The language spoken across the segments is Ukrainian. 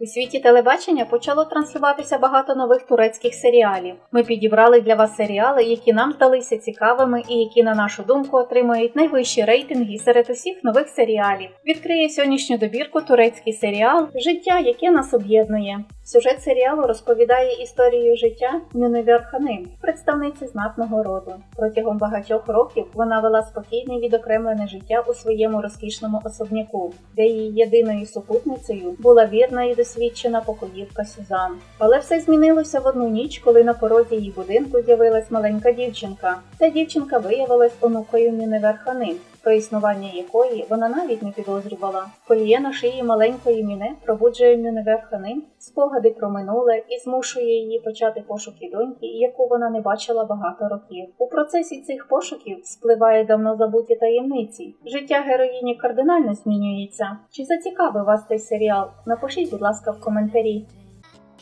У світі телебачення почало транслюватися багато нових турецьких серіалів. Ми підібрали для вас серіали, які нам здалися цікавими і які, на нашу думку, отримують найвищі рейтинги серед усіх нових серіалів. Відкриє сьогоднішню добірку турецький серіал Життя, яке нас об'єднує. Сюжет серіалу розповідає історію життя Мюневер Ханим, представниці знатного роду. Протягом багатьох років вона вела спокійне відокремлене життя у своєму розкішному особняку, де її єдиною супутницею була вірна і досвідчена покоївка Сюзан. Але все змінилося в одну ніч, коли на порозі її будинку з'явилась маленька дівчинка. Ця дівчинка виявилась онукою Мюневер Ханим, про існування якої вона навіть не підозрювала. Коліє на шиї маленької міне пробуджує Мюневер Ханим спогади про минуле і змушує її почати пошуки доньки, яку вона не бачила багато років. У процесі цих пошуків спливає давно забуті таємниці. Життя героїні кардинально змінюється. Чи зацікавив вас цей серіал? Напишіть, будь ласка, в коментарі.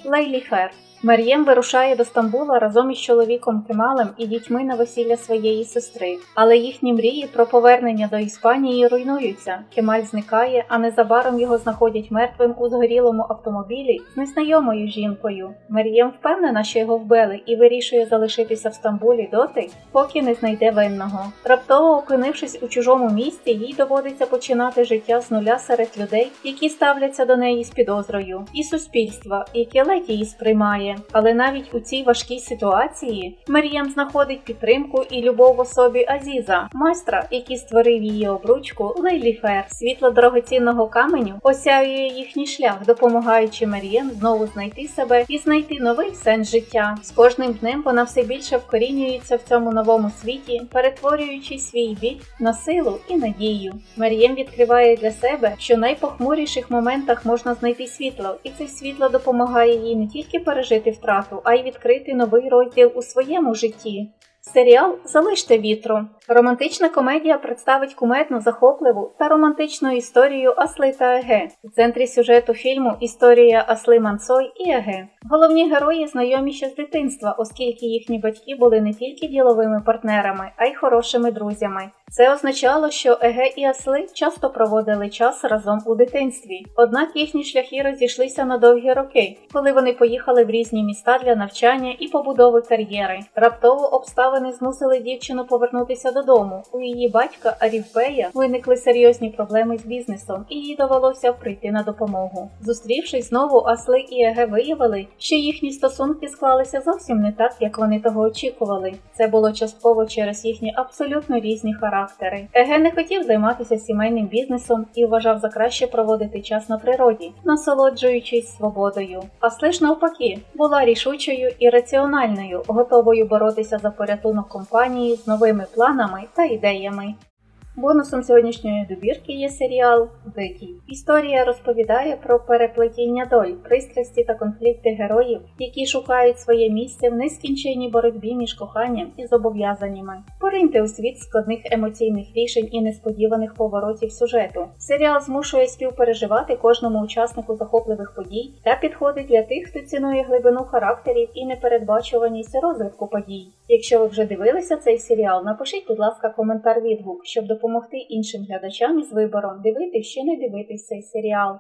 Лейлі Фер Мар'єм вирушає до Стамбула разом із чоловіком Кемалем і дітьми на весілля своєї сестри, але їхні мрії про повернення до Іспанії руйнуються. Кемаль зникає, а незабаром його знаходять мертвим у згорілому автомобілі з незнайомою жінкою. Мар'єм впевнена, що його вбили, і вирішує залишитися в Стамбулі доти, поки не знайде винного. Раптово опинившись у чужому місті, їй доводиться починати життя з нуля серед людей, які ставляться до неї з підозрою, і суспільства, яке ледь її сприймає. Але навіть у цій важкій ситуації Мар'єм знаходить підтримку і любов в особі Азіза, майстра, який створив її обручку Лейлі Фер. Світло дорогоцінного каменю осяює їхній шлях, допомагаючи Мар'єм знову знайти себе і знайти новий сенс життя. З кожним днем вона все більше вкорінюється в цьому новому світі, перетворюючи свій біль на силу і надію. Мар'єм відкриває для себе, що в найпохмуріших моментах можна знайти світло, і це світло допомагає їй не тільки пережити втрату, а й відкрити новий розділ у своєму житті. Серіал Залиште вітру. Романтична комедія представить кумедну, захопливу та романтичну історію Асли та Еге. У центрі сюжету фільму історія Асли Мансой і Еге. Головні герої знайомі ще з дитинства, оскільки їхні батьки були не тільки діловими партнерами, а й хорошими друзями. Це означало, що Еге і Асли часто проводили час разом у дитинстві. Однак їхні шляхи розійшлися на довгі роки, коли вони поїхали в різні міста для навчання і побудови кар'єри. Раптово обставини змусили дівчину повернутися додому. У її батька Арівбея виникли серйозні проблеми з бізнесом, і їй довелося прийти на допомогу. Зустрівшись знову, Асли і Еге виявили, що їхні стосунки склалися зовсім не так, як вони того очікували. Це було частково через їхні абсолютно різні характери. Еге не хотів займатися сімейним бізнесом і вважав за краще проводити час на природі, насолоджуючись свободою. Асли ж навпаки була рішучою і раціональною, готовою боротися за порятунок компанії з новими планами та ідеями. Бонусом сьогоднішньої добірки є серіал Дикий. Історія розповідає про переплетіння доль, пристрасті та конфлікти героїв, які шукають своє місце в нескінченній боротьбі між коханням і зобов'язаннями. Пориньте у світ складних емоційних рішень і несподіваних поворотів сюжету. Серіал змушує співпереживати кожному учаснику захопливих подій та підходить для тих, хто цінує глибину характерів і непередбачуваність розвитку подій. Якщо ви вже дивилися цей серіал, напишіть, будь ласка, коментар відгук, щоб допомогти іншим глядачам із вибором дивитись чи не дивитись цей серіал.